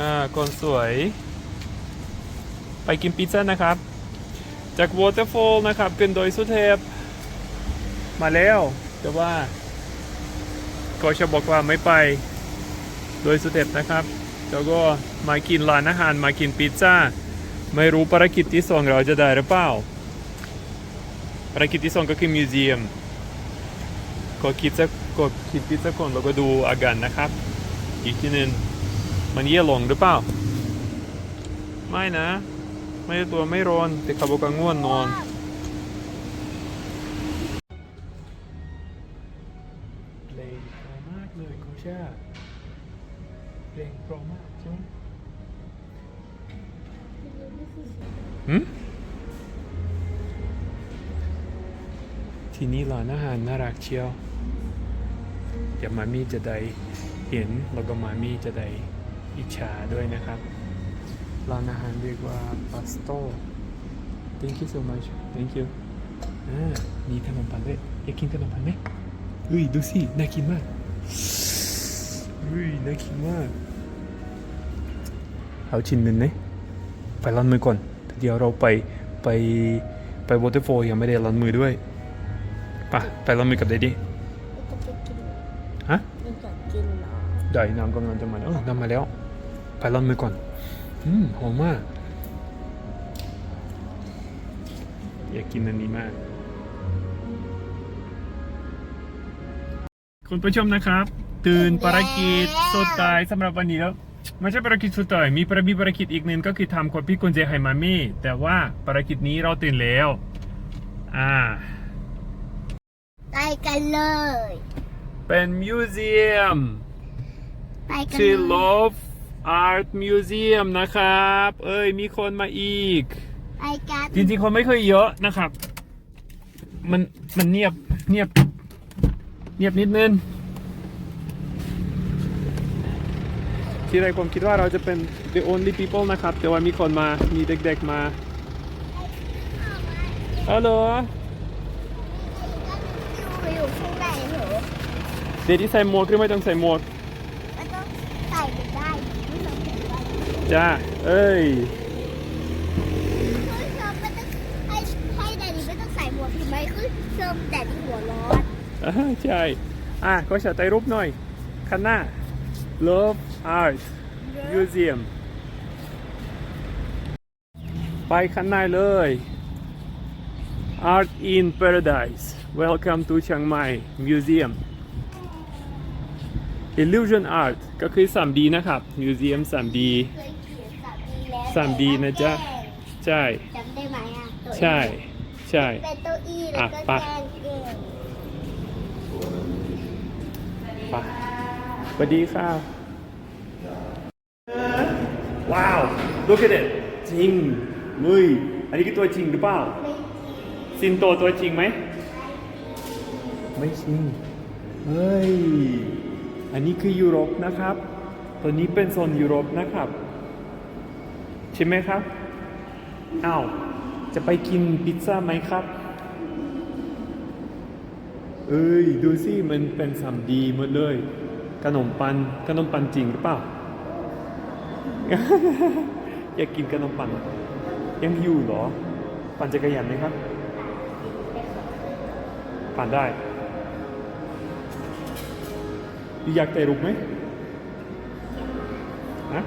อ่าคนสวย ไปกินพิซซ่านะครับ จาก Waterfall นะครับขึ้นโดยสุเทพ มาแล้วแต่ว่าก็จะบอกว่าไม่ไปโดยสุเทพนะครับ แล้วก็มากินร้านอาหารมากินพิซซ่า ไม่รู้ภารกิจที่สองเราจะได้หรือเปล่าภารกิจที่สองก็คือมิวเซียมก็คิดจะก็คิดพิซซ่าก่อนแล้วก็ดูอาการนะครับ อีกทีหนึง มันเยี่ยลงหรือเปล่า ไม่นะ ไม่ได้ตัวไม่ร้อนแต่เขาบอกว่าง่วนนอน เพลงเพราะมากเลยโคชาเพลงเพราะมากใช่ไหมหืมที่นี่ร้านอาหารน่ารักเชียวเดี๋ยวมามี่จะได้เห็นแล้วก็มามี่จะได้ อิจฉาด้วยนะครับร้านอาหารเรียกว่า Pasto thank you so much thank you อ่ามีขนมปังด้วยอยากกินขนมปังไหมเฮ้ยดูสิน่ากินมากเฮ้ยน่ากินมากเอาชิ้นหนึ่งไหมไปล้างมือก่อนเดี๋ยวเราไปไปไปวอเตอร์โฟยังไม่ได้ล้างมือด้วยไปะไปล้างมือกับเดดดี้จะไปกินฮะไม่อยากกินเหรอได้น้ำกำลังจะมาแล้วเออน้ำมาแล้ว ไปล้างมือก่อน อืมหอมมาก อยากกินอันนี้มาก คุณผู้ชมนะครับ ตื่นภารกิจสุดท้ายสำหรับวันนี้แล้วไม่ใช่ภารกิจสุดท้ายมีภารมีภารกิจอีกหนึ่งก็คือทำคนพี่กุญแจให้มามี่แต่ว่าภารกิจนี้เราตื่นแล้ว อ่าไปกันเลย เป็นมิวเซียมไปกันชื่อ เลย Love Art Museum นะครับ เอ้ยมีคนมาอีกไปกันจริงๆ คนไม่เคยเยอะนะครับ มันมันเงียบเงียบ เงียบนิดนึง ที่แรกผมคิดว่าเราจะเป็น the only people นะครับ แต่ว่ามีคนมา มีเด็กๆมาฮัลโหล อยู่ข้างในเหรอ เดยวที่ใส่หมวกหรือไม่ต้องใส่หมวก มันต้องใส่ไปได้ไม่ต้องใส่ได้ จ้า เอ้ยคือเชิญไม่ต้องให้ให้แดดดี้ไม่ต้องใส่หมวกถูกไหมคือเชิญแดดดี้หัวร้อนอ่าใช่ อะก็จะถ่ายรูปหน่อยข้างหน้า Love Art Museum ไปข้างในเลย Art in Paradise Welcome to Chiang Mai Museum Illusion Art ก็คือ 3D นะครับ Museum 3D เคยเขียน 3D แล้ว 3D นะจ๊ะ ใช่ จำได้ไหมอะตัวใช่ ใช่ เป็นตัวอีแล้วก็อะไปแจ้งเกิดไปสวัสดีค่ะ ว้าว look at it จริงมุยอันนี้คือตัวจริงหรือเปล่าซินโตตัวจริงไหม ไม่จริง เฮ้ย อันนี้คือยุโรปนะครับ ตัวนี้เป็นโซนยุโรปนะครับใช่ไหมครับอ้าวจะไปกินพิซซ่าไหมครับ เอ้ยดูสิมันเป็นสามดีหมดเลย ขนมปังขนมปังจริงหรือเปล่า อยากกินขนมปังยังอยู่เหรอ ปั่นจักรยานไหมครับ ปั่นได้ อยากแต่รูปไหมฮะ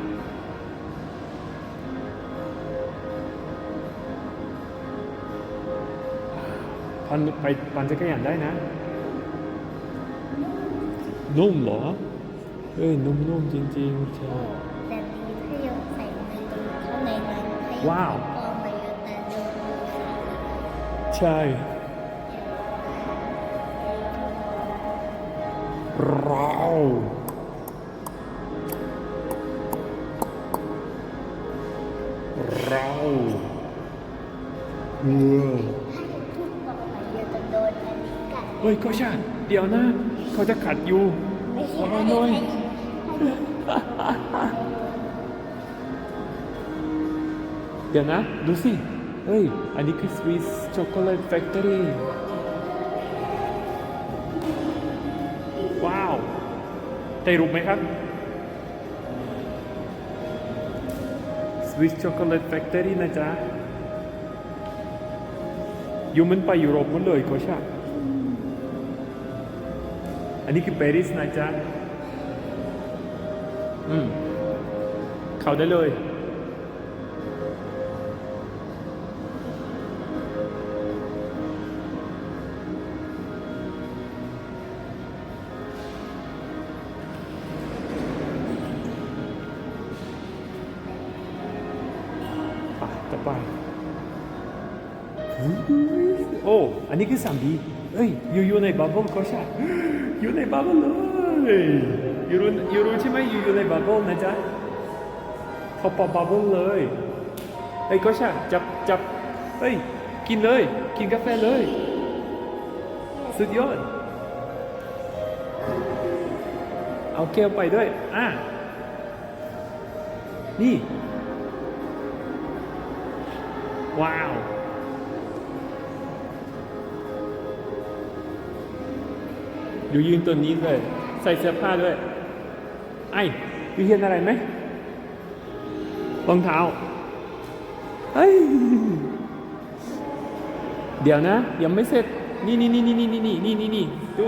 ปั่นไปปั่นจักรยานได้นะ นุ่มเหรอเอ้ยนุ่มๆจริงๆใช่แต่มีถ้าโยนใส่ในตรงข้างในนั้นให้ว้าวพอมาเยอะแต่โยนใส่ใช่เราเราเออ เฮ้ยก็ชาเดี๋ยวนะ เขาจะขัดอยู่ระวังหน่อยเดี๋ยวนะ ดูสิ เฮ้ย อันนี้คือ Swiss Chocolate Factory ว้าวได้รูปไหมครับ Swiss Chocolate Factory นะจ๊ะยูมันไปยุโรปหมดเลยโกชาอั นนี้คือปารีสนะจ๊ะ อืม เข้าได้เลย ไปต่อไปโอ้ อันนี้คือ 3D เอ้ย อยู่อยู่ในบับเบิ้ลก็ใช่ อยู่ในบับเบิลเลยอยู่รู้อยู่รู้ใช่ไหมอยู่อยู่ในบับเบิ้ลนะจ๊ะเขาปอบบับเบิลเลยเอ้ยก็ใช่จับจับเอ้ยกินเลย กินกาแฟเลย สุดยอด เอาแก้วไปด้วย อะ นี่ ว้าว อยู่ยืนตัวนี้เลย ใส่เสื้อผ้าด้วย ไอ้พี่เห็นอะไรไหมรองเท้าเฮ้ยเดี๋ยวนะ ยังไม่เสร็จ นี่นี่นี่นี่นี่นี่นี่นี่นี่ดู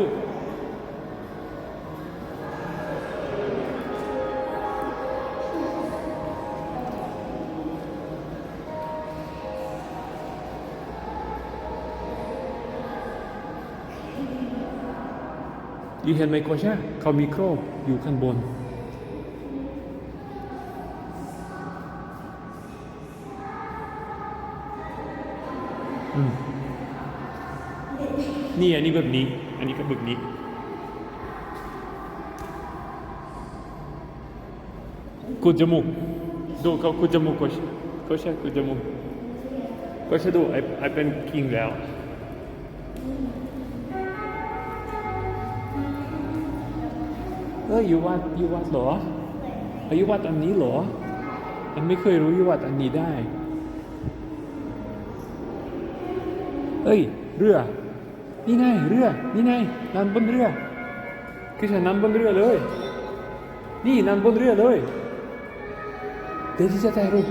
เห็นไหมโกชาเขามีโครบอยู่ข้างบนอืมนี่อันนี้แบบนี้ อันนี้ก็แบบนี้ กุดจมูก ดูเขากุดจมูกโกชาโกชากุดจมูกโกชาดูไอไอเป็นคิงแล้ว อ้ยอยู่วัดอยู่วัดเหรออ้ยอยู่วัดอันนี้เหรอมันไม่เคยรู้ยูวัดอันนี้ได้ เอ้ย เรือ นี่ไงเรือ นี่ไงนั่นบนเรือคือฉันนั่งบนเรือเลย นี่นั่งบนเรือเลยเดี๋ยวที่จะถ่ายรูป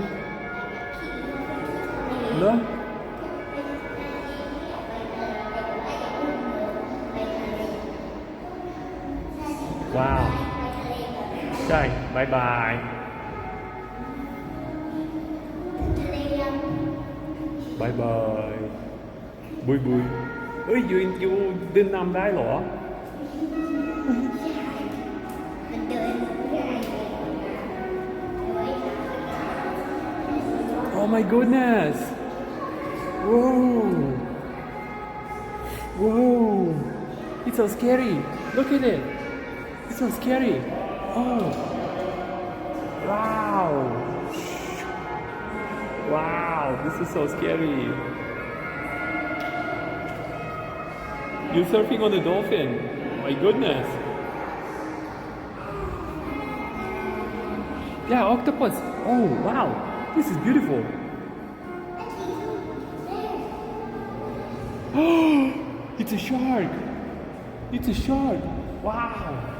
เหรอ ายบาย บายบาย บุยบุยเอ้ยยูยูเดินนำได้เหรอ มันเดิน Oh my goodness! Whoa! Whoa! It's so scary! Look at it! It's so scary! Oh! Wow! Wow! This is so scary! You're surfing on a dolphin! My goodness! Yeah, octopus! Oh, wow! This is beautiful! Oh, it's a shark! It's a shark! Wow!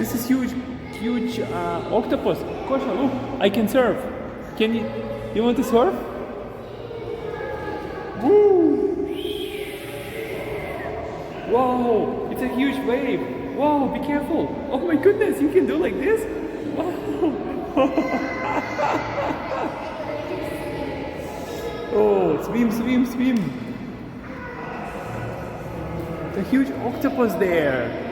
This is huge, huge uh, octopus. Kosha, look, I can surf. Can you? You want to surf? Woo! Whoa! It's a huge wave. Whoa! Be careful! Oh my goodness! You can do like this? Wow! oh! Swim! Swim! Swim! The huge octopus there.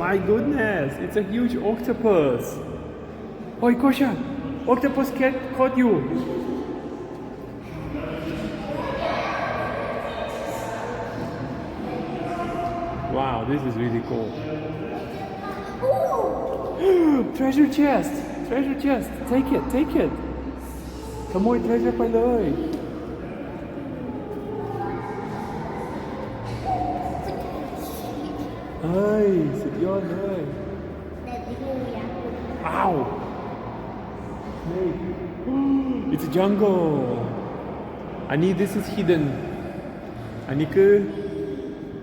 My goodness, it's a huge octopus. Oi, Kosha, octopus cat caught you. Wow, this is really cool. treasure chest, treasure chest. Take it, take it. Come on, treasure, my love. เลยเฮ้ย สุดยอดเลยแต่ที่งูยักษ์ Ow! Snake. It's a jungle. อันนี้ this is hidden. อันนี้คือ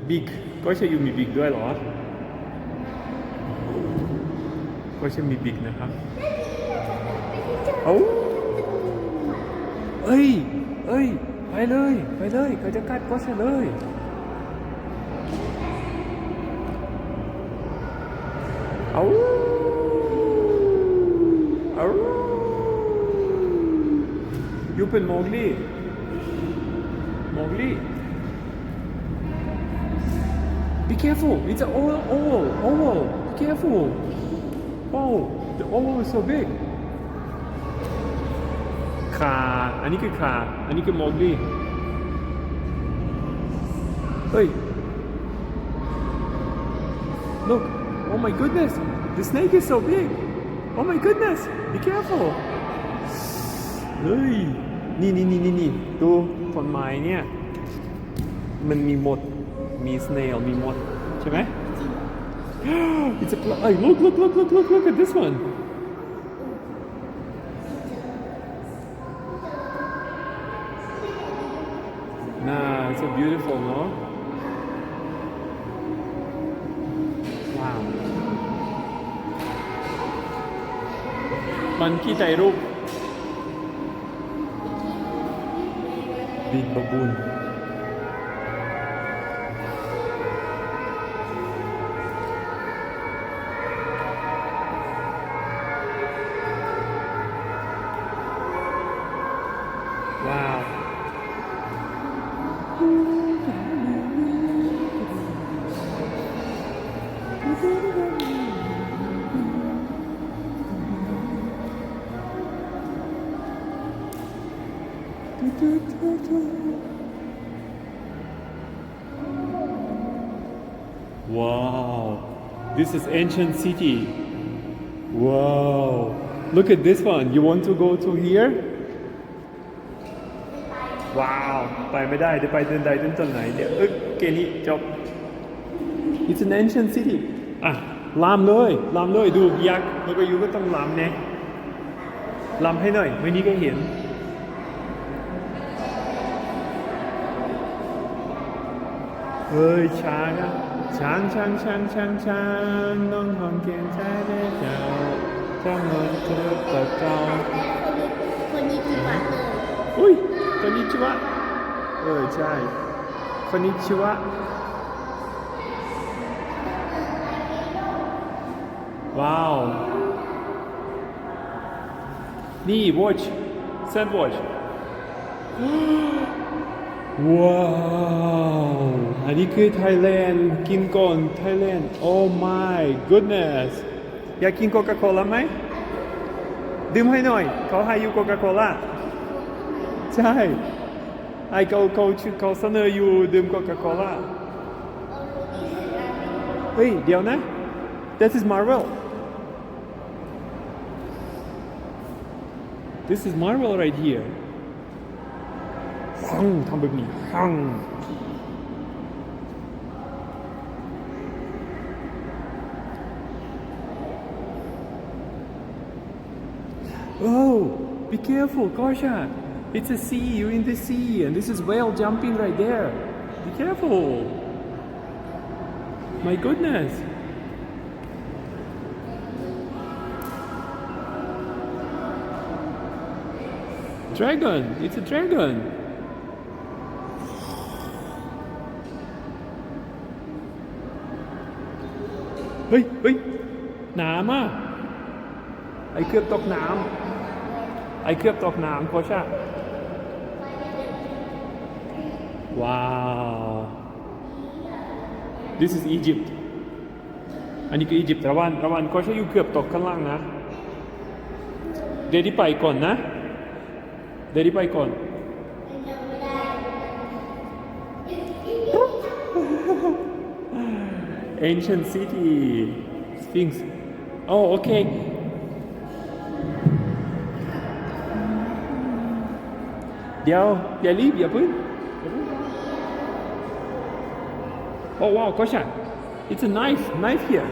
big ก็ใช่ยูมี big ด้วยเหรอ ก็จะมีบิกนะครับเอาเอ้ย เอ้ย ไปเลย ไปเลยเขาจะกัดก็เฉยเลย เอาเอายูเป็นโมกลี่โมกลี่ Be careful it's an oval oval oval Be careful oh the oval is so big ขาอันนี้คือขาอันนี้คือโมกลี่เฮ้ย Look, oh my goodness, the snake is so big. Oh my goodness, be careful. เฮ้ย นี่นี่นี่นี่นี่ดูต้นไม้เนี่ย มันมีมด มี snail มีมด ใช่ไหม It's a pl- hey, look, look, look, look, look, look at this one. Nah, it's so beautiful, no? มันขี้ใจรูป บินบะบุญ Wow, this is ancient city. Wow, look at this one. You want to go to here? Wow ไปไม่ได้เดี๋ยวไปเดินใดเดินต้นไหนเดี๋ยวเอ้ยเกนี้จบ It's an ancient city อะลามเลยลามเลยดูยักษ์แล้วก็ยูก็ต้องลามแน่ลามให้หน่อยวันนี้ก็เห็น ฮ้ยช้างอะช้างช้างช้างช้างช้างน้องหอมเกียงใจได้เจ้าเจ้าเงินเธอตะเจ้าคนนี้กี่บาทเลยอุ้ยคนนี้ชิวะเออใช่คนนี้ชิวะว้าว นี่ watch sand watch ว้าว อันนี้คือไทยแลนด์กินก่อนไทยแลนด์ oh my goodness อยากกินโคคาโคล่าไหมดื่มให้หน่อย เขาให้อยู่โคคาโคล่าใช่ไอเขาเขาชื่อเขาเสนออยู่ดื่มโคคาโคล่าเฮ้ยเดี๋ยวนะ this is Marvel this is Marvel right here ฟังทำแบบนี้ฟัง Oh, be careful, Gosha. It's a sea, you're in the sea, and this is whale jumping right there. Be careful. My goodness. Dragon, it's a dragon. Hey, hey, หนามอ่ะ ไอ้เครือบตกน้ำ ไอ้เครือบตกน้ำโคชะว้าว this is Egypt อันนี้คืออียิปต์ระวันระวันโคชะอยู่เกือบตกข้างล่างนะ เดี๋ยวที่ไปก่อนนะ เดี๋ยวที่ไปก่อน ancient city Sphinx oh okay เดี๋ยวอย่ารีบอย่าพึ่งอย่าพึ่งโอ้ว้าว Gosha it's a knife knife here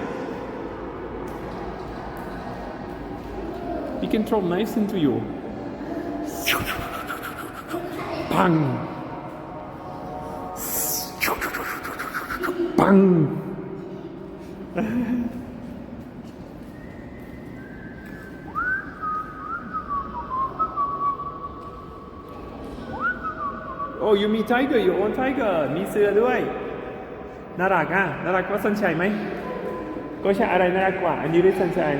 we can throw knives into you ปัง โอ้ยมี tiger you own เกอร์มีเสือด้วย น่ารักอะ น่ารักกว่าสันชัยไหม ก็ใช่อะไรน่ารักกว่า อันนี้หรือสันชัย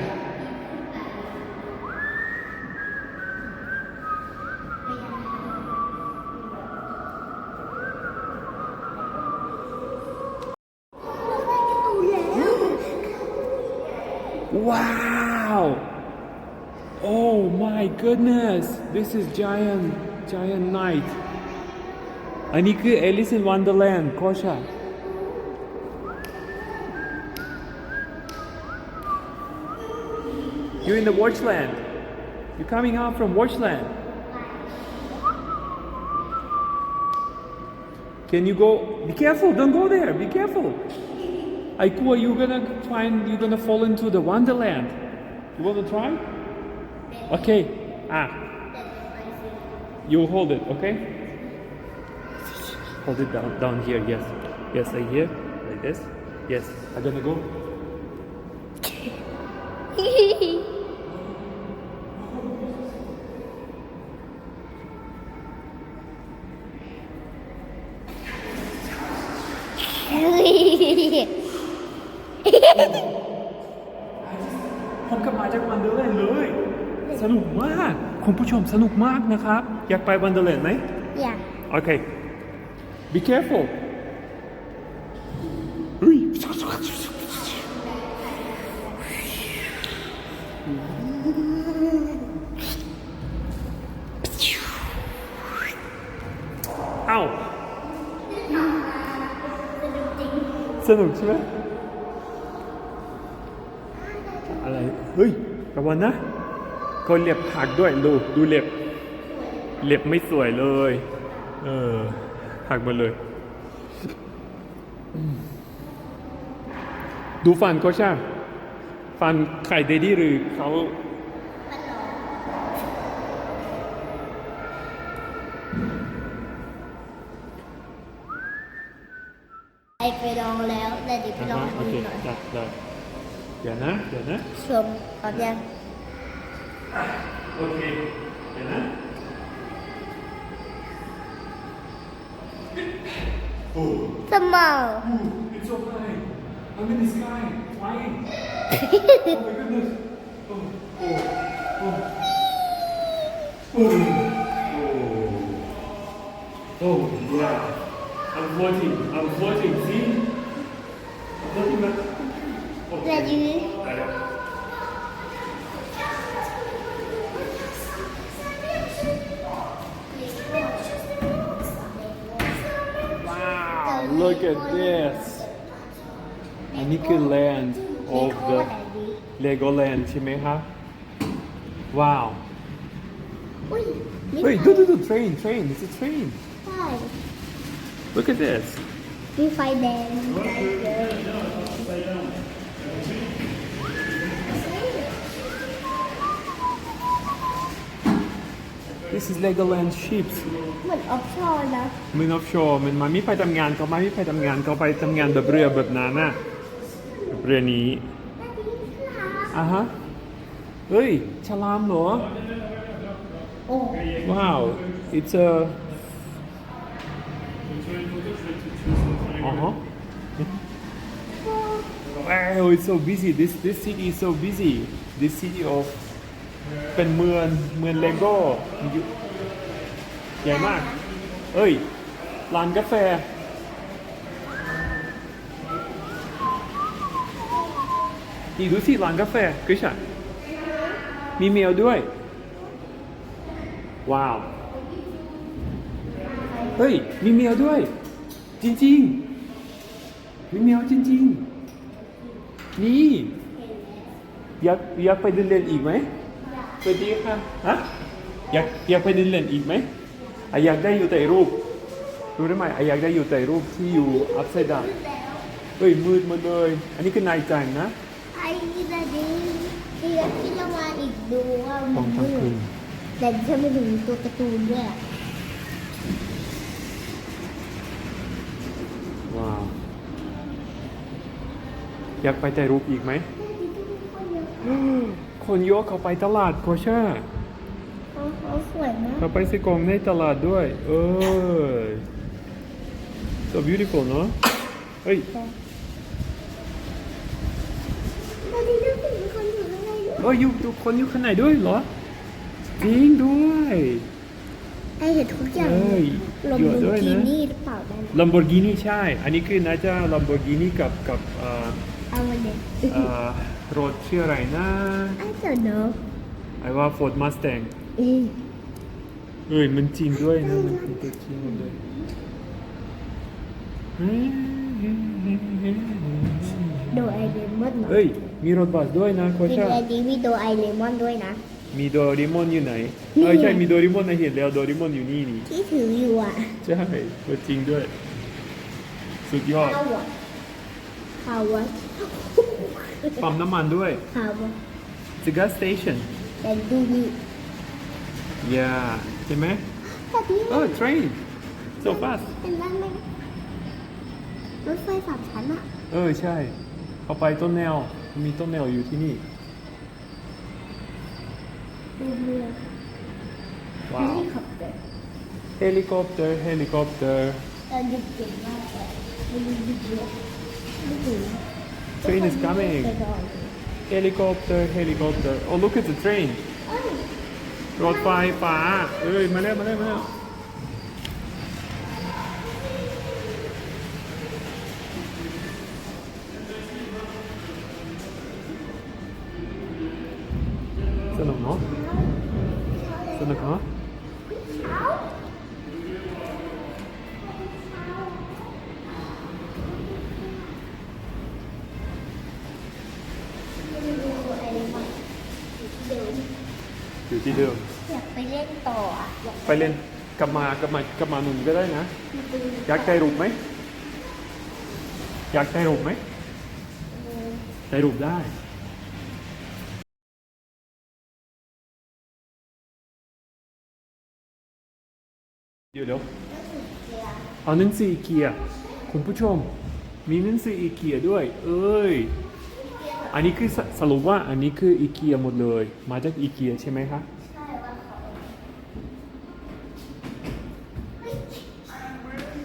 ว้าว oh my goodness this is giant giant night Aniku Alice in Wonderland, Kosha. You're in the Watchland. You're coming out from Watchland. Can you go? Be careful! Don't go there. Be careful. Aikua, you're gonna find you're gonna fall into the Wonderland. You wanna try? Okay. Ah. You hold it. Okay. Hold it down. Down here. Yes. Yes. Like here. Like this. Yes. I'm gonna go. Ui. ผมกลับมาจากวันเดอร์แลนด์เลย สนุกมาก คุณผู้ชมสนุกมากนะครับ อยากไปวันเดอร์แลนด์ไหม Yeah. โอเค be careful เฮ้ยเอ้าสนุกใช่ไหมอะไร เฮ้ยระวังนะเขาเล็บหักด้วยดูดูเล็บ เล็บไม่สวยเลย เออ หักหมดเลย ดูฟันก็ช่างฟันไข่เดดี้หรือเขาไอไปลองแล้วแต่เดี๋ยวไปลองโออันเคนี้ก่อนได้ได้เดี๋ยวนะ เดี๋ยวนะชมพร้อมยังโอเค เดี๋ยวนะ Oh. The mole. Ooh, it's so high. I'm in the sky, flying. oh my goodness. Oh, oh, oh. Oh. Oh, oh yeah. I'm floating. look at this. อันนี้คือ land of the Legoland ใช่ไหมครับ Wow. อุ้ยนี่ Wait, do, do, do, train, train. It's a train. ใช่ Look at this. มีไฟแดง This is Legoland ships. เหมือนออฟชอร์นะ มันออฟชอร์มันมาไม่ไปทำงานเขาไม่ไปทำงานเขาไปทำงานแบบเรือแบบนั้นน่ะแบบเรือนี้อะฮะเฮ้ยฉลามเหรอ โอ้ ว้าว it's a อ๋อฮะ Wow, it's so busy. This this city is so busy. This city of เป็นเมืองเมืองเลโก้ใหญ่มาก เอ้ย ร้านกาแฟ นี่ดูสิร้านกาแฟกริชอะมีเมลด้วย ว้าว เฮ้ย มีเมลด้วย จริง ๆ มีเมลจริง ๆ นี่ อยากอยากไปเดินเล่นอีกไหม วัสดีค่ะฮะอยากอยากไปเดินเล่นอีกไหมอะอยากได้อยู่แต่รูปรู้ได้ไหมอะอยากได้อยู่แต่รูปที่อยู่ upside down เฮ้ยมืดหมาเลย อันนี้คือนายจังนะไอ้นี่นะดิเดี๋ยวที่เรามาอีกดูว่าตมัอนนกลางมืคืดนแต่ฉันไม่ดูตัวการ์ตูนด้วยอะว้าวอยากไปแต่รูปอีกไหม คนเยอะเขาไปตลาดโคเชอร์เขาเขาสวยมากเขาไปซื้อของในตลาดด้วย เอ้ย so beautiful เนอะเฮ้ยตอนนี้ดูสิมีคนอยู่ข้างในด้วยเอ้ยอยู่ทุกคนอยู่ข้างในด้วยเหรอ จริงด้วยไอเห็นทุกอย่างเอ้ยลมเยบูอะด้วยกินะนี่หรือเปล่านั่นลัมโบร์กินีใช่ อันนี้คือน่าจะลัมโบร์กินีกับกับเอ่อเอามาเลยเอ่อ รถชื่ออะไรนะไอ้เจ้าเนอะไอ้ว่า Ford Mustang เอ้ยเอ้ยมันจริงด้วยนะมันเป็นตัวจริงหมดเลยโดไอเลมอนเนอะเฮ้ยมีรถบัสด้วยนะโคมีชาไอดีมีโดไอเลมอนด้วยนะ มีโดเรมอนอยู่ไหนนี่เออใช่มีโดเรมอนนะเห็นแล้วโดเรมอนอยู่นี่นี่ที่ถืออยู่อะใช่ตัวจริงด้วย สุดยอดข้าวอะข้าวอะ ปั๊มน้ำมันด้วยข้าวอะ It's a gas station แต่ดูนี่ yeah ใช่ไหมแต่ที่เออ train so fast เป็นนั่นไหมรถไฟสามชั้นอะเออใช่ เอาไปต้นแนว มีต้นแนวอยู่ที่นี่ ดูเรือว้าวเฮลิคอปเตอร์เฮลิคอปเตอร์เฮลิคอปเตอร์เราดูเก่งมากเลยไม่ดูดูเรือไม่ดู Train is coming เฮลิคอป เตอร์เฮลิคอปเตอร์ oh look at the train เอ้ยรถไฟฟ้าเอ้ย มาแล้ว มาแล้ว มาแล้ว สนุกเนาะสนุกเนาะ ดูไอ้มันเดี๋ยว อยู่ ที่เดิม อยากไปเล่นต่ออะอยากไปเล่นกลับมากลับมากลับมาหนุนก็ได้นะไปดูอยากถ่ายรูปไหม อยากถ่ายรูปไหมถ่ายรูปได้ เดี๋ยวเดี๋ยวเอาหนังสืออีเกียคุณผู้ชม มีหนังสืออีเกียด้วย เอ้ย อันนี้คือสสรุปว่าอันนี้คืออีเกียหมดเลย มาจากอีเกียใช่ไหมคะ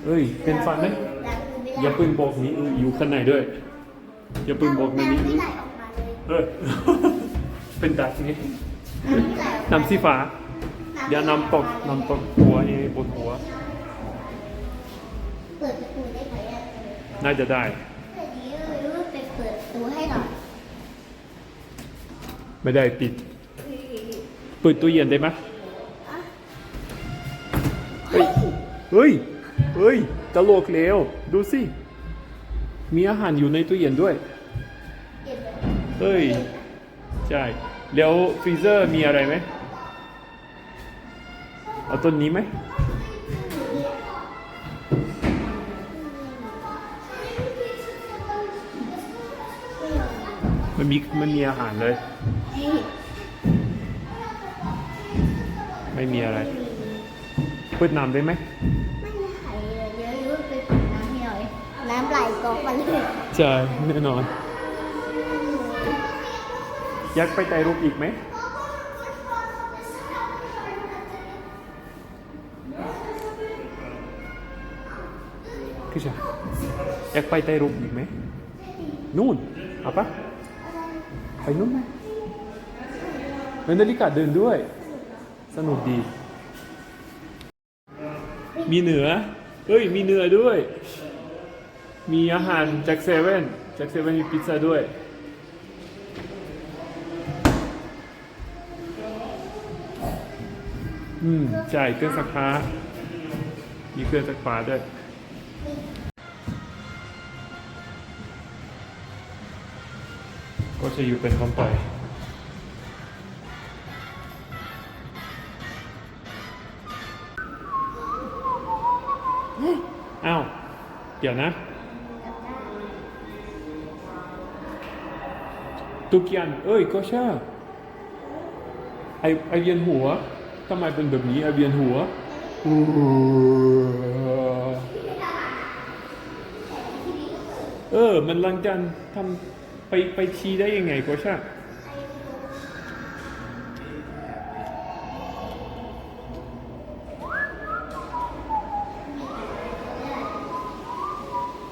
เอ้ย เป็นฟันไหมอย่าปืนบอกนี้อื้อยู่ข้างในด้วย อย่าปืนบอกในนี้ไม่อื้อไหลออกมาเลยเออเป็นแบบนี้น้ำไม่ไหลออกมาน้ำสีฟ้าเดี๋ยวน้ำตกน้ำตกหัวนี่บนหัว เปิดประตูได้ไหมน่าจะได้ไปเปิดประตูให้หน่อย ไม่ได้ปิดเปิดตู้เย็นได้ไหมเฮ้ย เฮ้ย ฮ้ยตลกแล้วดูสิ มีอาหารอยู่ในตู้เย็นด้วยเก็บไว้เฮ้ย ใช่ แล้วฟรีเซอร์มีอะไรไหมเอาต้นนี้ไหมมันมีมันมีอาหารเลยเฮ้ยไม่มีอะไรเปิดน้ำได้ไหม อกมาเลย ใช่แน่นอนอยากไปไต่รูปอีกไหม คือจะอยากไปไต่รูปอีกไหม นู่นอาปะไปนู่นไหมเฮ้ยนาฬิกาเดินด้วย สนุกดี มีเหนือเฮ้ย มีเหนือด้วย มีอาหารจากเซเว่นจากเซเว่นมีพิซซ่าด้วย อืมใช่เครื่องซักผ้ามีเครื่องซักผ้าด้วยก็จะอยู่เป็นคนไปอ้าว เดี๋ยวนะ ตุกยัน เอ้ยก็ชาไอไอเวียนหัวทำไมเป็นแบบนี้ไอเวียนหัวเออ มันลังจันทำไปไปชี้ได้ยังไงก็ชา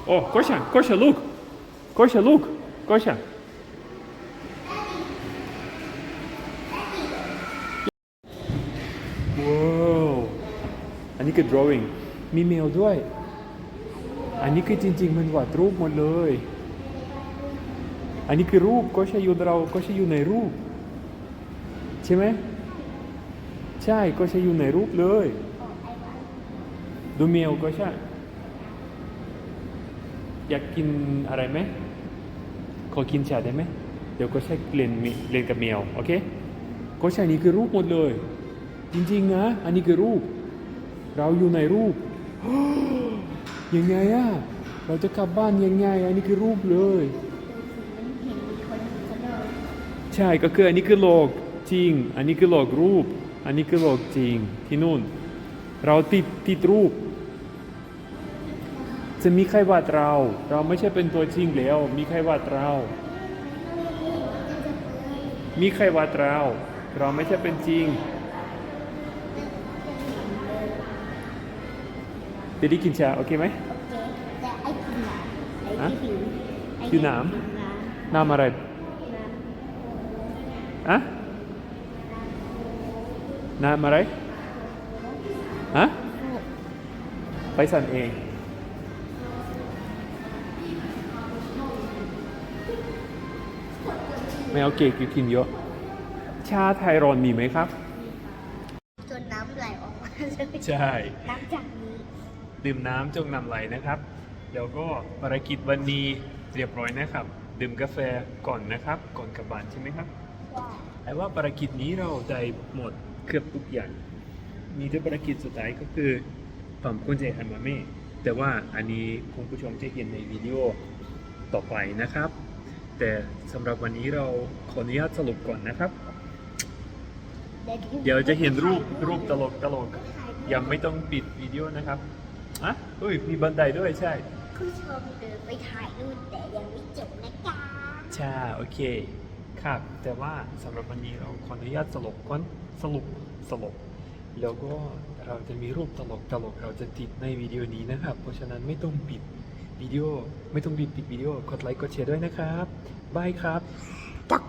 โอ้ก็ชาก็ชาลูกก็ชาลูกก็ชา อันนี้คือ drawing มีแมวด้วย อันนี้คือจริง ๆ มันวาดรูปหมดเลย อันนี้คือรูปก็ใช่อยู่เราก็ใช่อยู่ในรูป ใช่ไหมใช่ก็ใช่อยู่ในรูปเลย ดูแมวก็ใช่ อยากกินอะไรไหมขอกินชาได้ไหมเดี๋ยวก็ใช้เล่นมิเล่นกับแมวโอเคก็ใช่นี่คือรูปหมดเลย จริง ๆ นะ อันนี้คือรูป เราอยู่ในรูปยังไงอะเราจะกลับบ้านยังไงอันนี้คือรูปเลย ใช่ก็คืออันนี้คือโลกจริง อันนี้คือโลกรูป อันนี้คือโลกจริงที่นู่น เราติดติดรูป จะมีใครวาดเรา เราไม่ใช่เป็นตัวจริงแล้ว มีใครวาดเรา มีใครวาดเรา เราไม่ใช่เป็นจริง เดี๋ยวได้กินชาโอเคไหมโอเคแต่ไอ้กินน้ำไอ้ฮะที่หิวไอ้หิวน้ำหิวน้ำน้ำอะไรน้อะน้ำอะไรอะำไปสั่นเอง ไม่เอาเกกกินเยอะ ชาไทยร้อนมีไหมครับ จนน้ำไหลออกมาใช่ น้ำจากนี้ ดื่มน้ำจงนำไหลนะครับ แล้วก็ภารกิจวันนี้เรียบร้อยนะครับ ดื่มกาแฟก่อนนะครับ ก่อนกลับบ้านใช่ไหมครับว่าไอ้ว่าภารกิจนี้เราได้หมดเกือบทุกอย่าง มีแต่ภารกิจสุดท้ายก็คือปั๊มกุญแจฮันมาเม่แต่ว่าอันนี้คุณผู้ชมจะเห็นในวิดีโอต่อไปนะครับ แต่สำหรับวันนี้เราขออนุญาตสรุปก่อนนะครับ เดี๋ยวจะเห็นรูปรูปตลกตลกยังไม่ต้องปิดวิดีโอนะครับ อะเฮ้ย มีบันไดด้วยใช่ ผู้ชมเดินไปถ่ายรูปแต่ยังไม่จบนะจ๊ะใช่ โอเค ครับ แต่ว่าสำหรับวันนี้เราขออนุญาตสรุปก่อนสรุปสรุปแล้วก็เราจะมีรูปตลกตลกเราจะติดในวิดีโอนี้นะครับ เพราะฉะนั้นไม่ต้องปิดวิดีโอ ไม่ต้องปิดปิดวิดีโอ กดไลค์กดแชร์ด้วยนะครับบายครับตัก